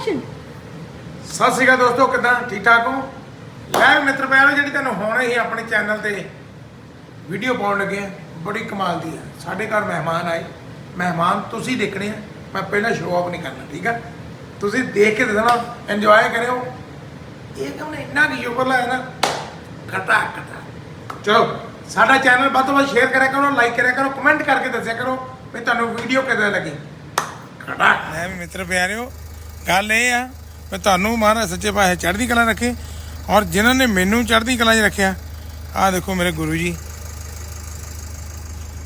Action ਸਤਿ ਸ਼੍ਰੀ ਅਕਾਲ ਦੋਸਤੋ ਕਿਦਾਂ? ਠੀਕ ਠਾਕ ਹੋ? ਲੈ ਮਿੱਤਰ ਪਿਆਰੋ ਜਿਹੜੀ ਤੁਹਾਨੂੰ ਹੁਣ ਹੀ ਆਪਣੇ ਚੈਨਲ ਤੇ ਵੀਡੀਓ ਪਾਉਣ ਲੱਗੇ ਆ ਬੜੀ ਕਮਾਲ ਦੀ ਹੈ। ਸਾਡੇ ਘਰ ਮਹਿਮਾਨ ਆਏ। ਮਹਿਮਾਨ ਤੁਸੀਂ ਦੇਖਣੇ ਆ ਮੈਂ ਪਹਿਲਾਂ ਸ਼ੋਅ ਆਫ ਨਹੀਂ ਕਰਨਾ ਠੀਕ ਆ? ਤੁਸੀਂ ਦੇਖ ਕੇ ਦੱਸਣਾ ਇੰਜੋਏ ਕਰਿਓ। ਇਹ ਕੰਮ ਨੇ ਇੰਨਾ ਕੀ ਉੱਪਰ ਲਾਇਆ ਨਾ ਘਟਾ ਘਟਾ। ਚਲੋ ਸਾਡਾ ਚੈਨਲ ਵੱਧ ਤੋਂ ਵੱਧ ਸ਼ੇਅਰ ਕਰਿਆ ਕਰੋ ਲਾਈਕ ਕਰਿਆ ਕਰੋ ਕਮੈਂਟ ਕਰਕੇ ਦੱਸਿਆ ਕਰੋ ਵੀ ਤੁਹਾਨੂੰ ਵੀਡੀਓ ਕਿਦਾਂ ਲੱਗੀ। ਖੜਾ ਮੈਂ ਵੀ ਮਿੱਤਰ ਪਿਆਰਿਓ ਗੱਲ ਇਹ ਆ ਮੈਂ ਤੁਹਾਨੂੰ ਮਹਾਰਾਜ ਸੱਚੇ ਪਾਸੇ ਚੜ੍ਹਦੀ ਕਲਾ ਰੱਖੇ ਔਰ ਜਿਨ੍ਹਾਂ ਨੇ ਮੈਨੂੰ ਚੜ੍ਹਦੀ ਕਲਾ 'ਚ ਰੱਖਿਆ, ਆਹ ਦੇਖੋ ਮੇਰੇ ਗੁਰੂ ਜੀ,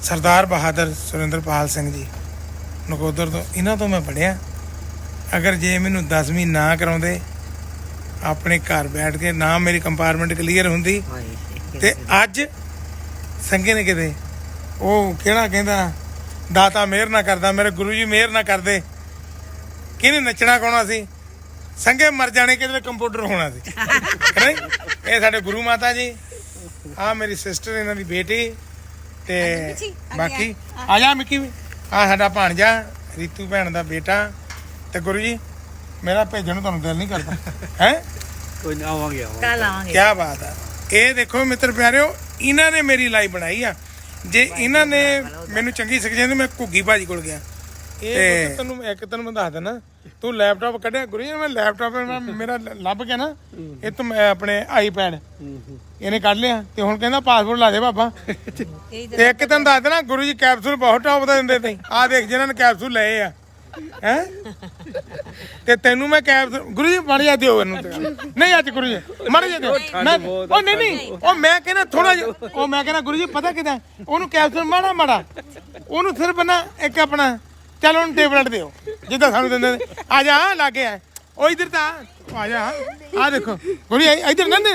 ਸਰਦਾਰ ਬਹਾਦਰ ਸੁਰਿੰਦਰਪਾਲ ਸਿੰਘ ਜੀ। ਨਕੋਦਰ ਤੋਂ, ਇਹਨਾਂ ਤੋਂ ਮੈਂ ਪੜਿਆ ਅਗਰ ਜੇ ਮੈਨੂੰ 10ਵੀਂ ਨਾ ਕਰਾਉਂਦੇ, ਆਪਣੇ ਘਰ ਬੈਠ ਕੇ ਨਾ ਮੇਰੀ ਕੰਪਾਰਟਮੈਂਟ ਕਲੀਅਰ ਹੁੰਦੀ, ਤੇ ਅੱਜ ਸੰਗੇ ਨੇ ਕਿਤੇ, ਉਹ ਕਿਹੜਾ ਕਹਿੰਦਾ, ਦਾਤਾ ਮਿਹਰ ਨਾ ਕਰਦਾ, ਮੇਰੇ ਗੁਰੂ ਜੀ ਮਿਹਰ ਨਾ ਕਰਦੇ। ਕਿਹਨੇ ਨੱਚਣਾ ਗਾਉਣਾ ਸੀ? ਸੰਗੇ ਮਰ ਜਾਣੇ ਕਿਤੇ ਕੰਪਿਊਟਰ ਹੋਣਾ ਸੀ। ਨਹੀਂ ਇਹ ਸਾਡੇ ਗੁਰੂ ਮਾਤਾ ਜੀ। ਆ ਮੇਰੀ ਸਿਸਟਰ ਇਹਨਾਂ ਦੀ ਬੇਟੀ ਤੇ ਬਾਕੀ ਆ। ਜਾ ਮਿੱਕੀ। ਵੀ ਆ ਸਾਡਾ ਭਾਣਜਾ ਰੀਤੂ ਭੈਣ ਦਾ ਬੇਟਾ ਤੇ ਗੁਰੂ ਜੀ ਮੇਰਾ ਭੇਜਣ ਨੂੰ ਤੁਹਾਨੂੰ ਦਿਲ ਨਹੀਂ ਕਰਦਾ। ਹੈ? ਕੋਈ ਨਾ ਆਵਾਂਗੇ ਆਵਾਂਗੇ। ਕੱਲ ਆਵਾਂਗੇ। ਕੀ ਬਾਤ ਹੈ ਇਹ ਦੇਖੋ ਮਿੱਤਰ ਪਿਆਰਿਓ ਇਹਨਾਂ ਨੇ ਮੇਰੀ ਲਾਈਵ ਬਣਾਈ ਆ। ਜੇ ਇਹਨਾਂ ਨੇ ਮੈਨੂੰ ਚੰਗੀ ਸਿੱਖ ਜਾਂਦੇ ਮੈਂ ਘੁੱਗੀ ਭਾਜੀ ਕੋਲ ਗਿਆ। ਇਹ ਤੈਨੂੰ ਇੱਕ ਤੈਨੂੰ ਮੈਂ ਦੱਸ ਦਿੰਦਾ ਤੂੰ ਲੈਪਟਾਪ ਕੱਢਿਆ ਗੁਰੂ ਜੀ ਮੈਂ ਲੈਪਟਾਪ ਮੈਂ ਮੇਰਾ ਲ- ਲੱਭ ਗਿਆ ਨਾ ਇਹ ਤੋਂ ਮੈਂ ਆਪਣੇ ਆਈਪੈਡ ਇਹਨੇ ਕੱਢ ਲਿਆ ਤੇ ਹੁਣ ਕਹਿੰਦਾ ਪਾਸਪੋਰਟ ਲਾ ਦੇ ਬਾਬਾ। ਤੇ ਇੱਕ ਤੈਨੂੰ ਦੱਸ ਦੇਣਾ ਗੁਰੂ ਜੀ ਕੈਪਸੂਲ ਬਹੁਤ ਟੌਪ ਦਾ ਦਿੰਦੇ ਤੇ ਆ ਦੇਖ ਜਿਨ੍ਹਾਂ ਨੇ ਕੈਪਸੂਲ ਲਏ ਆ। ਹੈ? ਤੇ ਤੈਨੂੰ ਮੈਂ ਕੈਪਸੂਲ ਗੁਰੂ ਜੀ ਮੜ ਜਾ ਦਿਓ ਇਹਨੂੰ। ਤੇ। ਨਹੀਂ ਅੱਜ ਗੁਰੂ ਜੀ ਮੜ ਜਾ ਦਿਓ। ਮੈਂ ਉਹ ਨਹੀਂ ਨਹੀਂ ਉਹ ਮੈਂ ਕਹਿੰਦਾ ਥੋੜਾ ਜਿਹਾ ਉਹ ਮੈਂ ਕਹਿੰਦਾ ਗੁਰੂ ਜੀ ਪਤਾ ਕਿਦਾਂ ਉਹਨੂੰ ਕੈਪਸੂਲ ਮਾੜਾ ਮਾੜਾ ਉਹਨੂੰ ਸਿਰਫ ਨਾ ਇੱਕ ਆਪਣਾ ਚੱਲ ਉਹਨੂੰ ਟੇਬਲੇਟ ਦਿਓ। ਜਿੱਦਾਂ ਸਾਨੂੰ ਦਿੰਦੇ ਨੇ। ਆ ਜਾ ਲਾਗੇ ਆ। ਉਹ ਇਧਰ ਤਾਂ। ਆ ਜਾ। ਆ ਦੇਖੋ। ਗੁਰੂ ਜੀ ਇਧਰ ਨਾ ਦੇ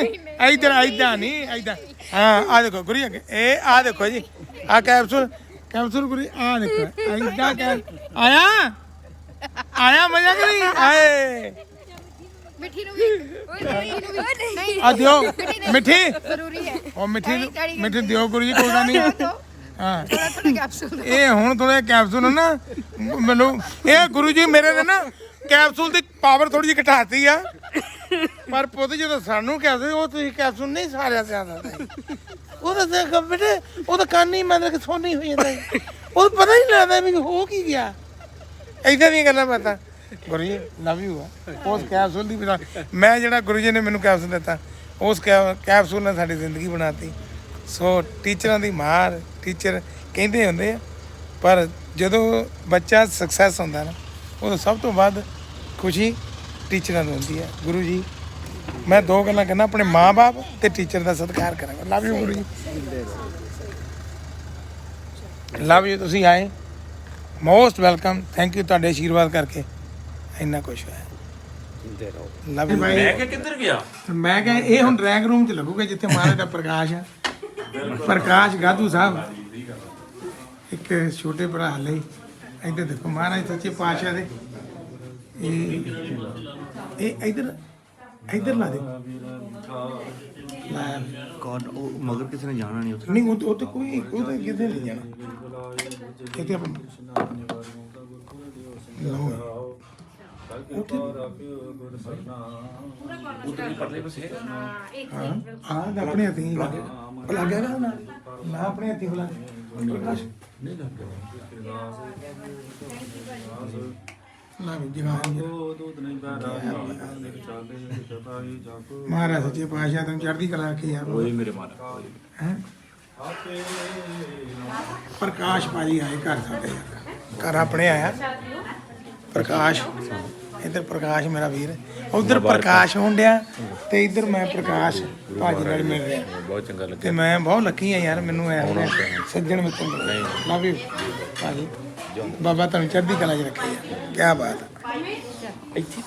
ਇਧਰ ਇਦਾਂ ਨਹੀਂ ਇਦਾਂ ਹਾਂ ਆ ਦੇਖੋ ਗੁਰੂ ਅੱਗੇ। ਇਹ ਆ ਦੇਖੋ ਜੀ। ਆ ਕੈਪਸੂਲ ਕੈਪਸੂਲ ਗੁਰੂ ਆ ਦੇਖੋ। ਇਦਾਂ ਕੈ ਆਇਆ? ਆਇਆ ਮਜ਼ਾ ਕਰੀ ਆਏ। ਮਿੱਠੀ ਨੂੰ ਵੀ ਓਏ ਮਿੱਠੀ ਨੂੰ ਵੀ ਨਹੀਂ ਆ ਦਿਓ। ਮਿੱਠੀ ਜ਼ਰੂਰੀ ਹੈ। ਉਹ ਮਿੱਠੀ ਮਿੱਠੀ ਦਿਓ ਗੁਰੂ ਜੀ ਕੋਈ ਗੱਲ ਨਹੀਂ। ਹਾਂ। ਥੋੜਾ ਥੋੜਾ ਕੈਪਸੂਲ ਇਹ ਹੁਣ ਥੋੜੇ ਕੈਪਸੂਲ ਨਾ, ਮੈਨੂੰ, ਇਹ ਗੁਰੂ ਜੀ ਮੇਰੇ ਨੇ ਨਾ ਕੈਪਸੂਲ ਦੀ ਪਾਵਰ ਥੋੜੀ ਜਿਹੀ ਘਟਾਤੀ ਆ। ਪਰ ਪੁੱਤ ਜਦੋਂ ਸਾਨੂੰ ਕੈਪਸੂਲ ਉਹ ਤੁਸੀਂ ਕੈਪਸੂਲ ਨਹੀਂ ਸਾਰਿਆ ਸਿਆਦਾ ਉਹ ਤਾਂ ਦੇਖ ਬੇਟੇ, ਉਹ ਤਾਂ ਕੰਨ ਹੀ ਮਤਲਬ ਕਿ ਸੋਨੀ ਹੋ ਜਾਂਦਾ ਉਹ ਪਤਾ ਹੀ ਲੱਗਦਾ ਵੀ ਹੋ ਕੀ ਗਿਆ। ਇਦਾਂ ਦੀਆਂ ਗੱਲਾਂ ਪਤਾ ਗੁਰੂ ਜੀ ਲਵ ਯੂ ਉਸ ਕੈਪਸੂਲ ਦੀ ਬਿਨਾ, ਮੈਂ ਜਿਹੜਾ ਗੁਰੂ ਜੀ ਨੇ ਮੈਨੂੰ ਕੈਪਸੂਲ ਦਿੱਤਾ, ਉਸ ਕੈ- ਕੈਪਸੂਲ ਨੇ ਸਾਡੀ ਜ਼ਿੰਦਗੀ ਬਣਾਤੀ। ਸੋ ਟੀਚਰਾਂ ਦੀ ਮਾਰ ਟੀਚਰ ਕਹਿੰਦੇ ਹੁੰਦੇ ਆ ਪਰ ਜਦੋਂ ਬੱਚਾ ਸਕਸੈਸ ਹੁੰਦਾ ਨਾ ਉਦੋਂ ਸਭ ਤੋਂ ਵੱਧ ਖੁਸ਼ੀ ਟੀਚਰਾਂ ਨੂੰ ਹੁੰਦੀ ਹੈ ਗੁਰੂ ਜੀ ਮੈਂ ਦੋ ਗੱਲਾਂ ਕਹਿੰਦਾ ਆਪਣੇ ਮਾਪੇ ਤੇ ਟੀਚਰ ਦਾ ਸਤਿਕਾਰ ਕਰਾਂਗਾ। Love you Guru ji. Love you ਤੁਸੀਂ ਆਏ। ਮੋਸਟ ਵੈਲਕਮ ਥੈਂਕ ਯੂ ਤੁਹਾਡੇ ਆਸ਼ੀਰਵਾਦ ਕਰਕੇ। ਇੰਨਾ ਕੁਝ ਹੋਇਆ। ਜਿੰਦੇ ਰਹੋ ਲਵ ਯੂ ਮੈਂ ਕਿਹਾ ਕਿੱਧਰ ਗਿਆ? ਮੈਂ ਕਿਹਾ ਇਹ ਹੁਣ ਡਰਾਇੰਗ ਰੂਮ 'ਚ ਲੱਗੂਗਾ ਜਿੱਥੇ ਮਹਾਰਾਜ ਦਾ ਪ੍ਰਕਾਸ਼ ਆ। ਪ੍ਰਕਾਸ਼ ਗਾਧੂ ਸਾਹਿਬ। ਇੱਕ ਛੋਟੇ ਭਰਾ ਲਈ। ਇੱਧਰ ਦੇਖੋ ਮਹਾਰਾਜ ਸੱਚੇ ਪਾਤਸ਼ਾਹ ਦੇ। ਇਹ ਇਹ ਇੱਧਰ ਇੱਧਰ ਲਾ ਦੇ ਲੈ। ਕੌਣ ਉਹ ਮਗਰ ਕਿਸੇ ਨੇ ਜਾਣਾ ਨਹੀਂ ਉੱਥੇ। ਨਹੀਂ ਉਹ ਉਹ ਤੇ ਕੋਈ ਉਹ ਤੇ ਕਿਤੇ ਨਹੀਂ ਜਾਣਾ। ਇੱਥੇ ਆਪਾਂ ਲਓ। ਹਾਂ ਤਾਂ ਆਪਣੇ ਹੱਥੀਂ ਲੱਗ ਗਿਆ ਨਾ? ਨਾ ਆਪਣੇ ਹੱਥੀਂ ਬੁਲਾ ਨਹੀਂ ਲੱਗ ਗਿਆ ਨਾ ਵੀ ਜਗਾ ਮਹਾਰਾਜ ਸੱਚੇ ਪਾਤਸ਼ਾਹ ਤੈਨੂੰ ਚੜ੍ਹਦੀ ਕਲਾ ਰੱਖੀ ਯਾਰ। ਕੋਈ ਮੇਰੇ ਮਾਰ ਹੈਂ? ਪ੍ਰਕਾਸ਼ ਭਾਜੀ ਆਏ ਘਰ ਸਾਡੇ। ਘਰ ਆਪਣੇ ਆਇਆ। ਪ੍ਰਕਾਸ਼ ਇੱਧਰ ਪ੍ਰਕਾਸ਼ ਮੇਰਾ ਵੀਰ। ਉਧਰ ਪ੍ਰਕਾਸ਼ ਹੋਣ ਡਿਆ ਤੇ ਇੱਧਰ ਮੈਂ ਪ੍ਰਕਾਸ਼ ਭਾਜੀ ਨਾਲ ਮਿਲ ਰਿਹਾ। ਬਹੁਤ ਚੰਗਾ ਲੱਗਿਆ। ਤੇ ਮੈਂ ਬਹੁਤ ਲੱਕੀ ਆ ਯਾਰ ਮੈਨੂੰ ਐ ਸੱਜਣ ਮਿੱਤਰ ਮਿਲੇ ਲਵ ਯੂ ਭਾਜੀ। ਬਾਬਾ ਤੁਹਾਨੂੰ ਚੜ੍ਹਦੀ ਕਲਾ 'ਚ ਰੱਖੇ ਆ। ਕੀ ਬਾਤ ਹੈ ਇੱਥੇ